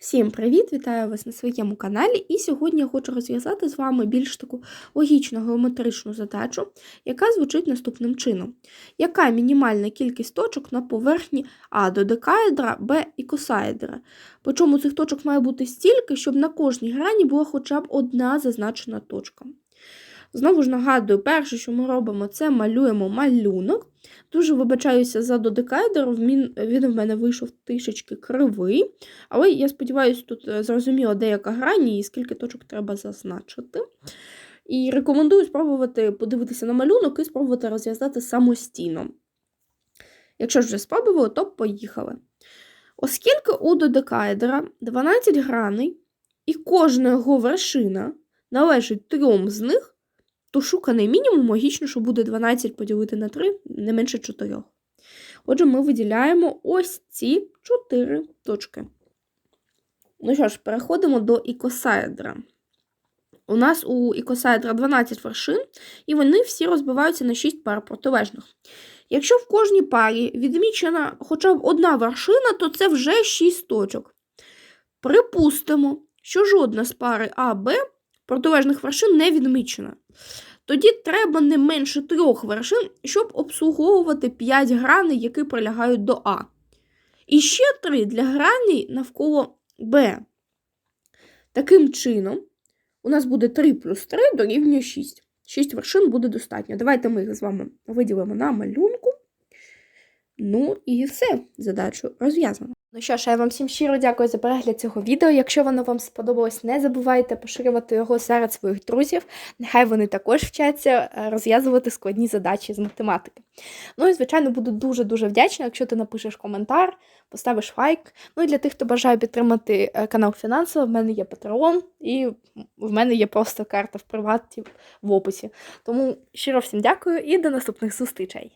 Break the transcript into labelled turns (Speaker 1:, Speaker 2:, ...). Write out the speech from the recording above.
Speaker 1: Всім привіт! Вітаю вас на своєму каналі. І сьогодні я хочу розв'язати з вами більш таку логічну геометричну задачу, яка звучить наступним чином: яка мінімальна кількість точок на поверхні А до декаедра, Б і косаедра? Причому цих точок має бути стільки, щоб на кожній грані була хоча б одна зазначена точка. Знову ж нагадую, перше, що ми робимо, це малюємо малюнок. Дуже вибачаюся за додекайдер, він в мене вийшов трішечки кривий. Але я сподіваюся, тут е, зрозуміло, де яка грані і скільки точок треба зазначити. І рекомендую спробувати подивитися на малюнок і спробувати розв'язати самостійно. Якщо ж вже спробували, то поїхали. Оскільки у додекаедра 12 граней, і кожна його вершина належить трьом з них, то шуканий мінімум логічно, що буде 12 поділити на 3, не менше 4. Отже, ми виділяємо ось ці 4 точки. Ну що ж, переходимо до ікосаедра. У нас у ікосаедра 12 вершин, і вони всі розбиваються на 6 пар протилежних. Якщо в кожній парі відмічена хоча б одна вершина, то це вже 6 точок. Припустимо, що жодна з пари А, Б протилежних вершин не відмічена. Тоді треба не менше трьох вершин, щоб обслуговувати 5 граней, які прилягають до А. І ще 3 для граней навколо Б. Таким чином, у нас буде 3 плюс 3 дорівнює 6. 6 вершин буде достатньо. Давайте ми їх з вами виділимо на малюнку. Ну і все, задачу розв'язано. Ну що ж, я вам всім щиро дякую за перегляд цього відео. Якщо воно вам сподобалось, не забувайте поширювати його серед своїх друзів. Нехай вони також вчаться е, розв'язувати складні задачі з математики. Ну і, звичайно, буду дуже-дуже вдячна, якщо ти напишеш коментар, поставиш лайк. Ну і для тих, хто бажає підтримати е, канал фінансово, в мене є Patreon і в мене є просто карта в приваті в описі. Тому щиро всім дякую і до наступних зустрічей!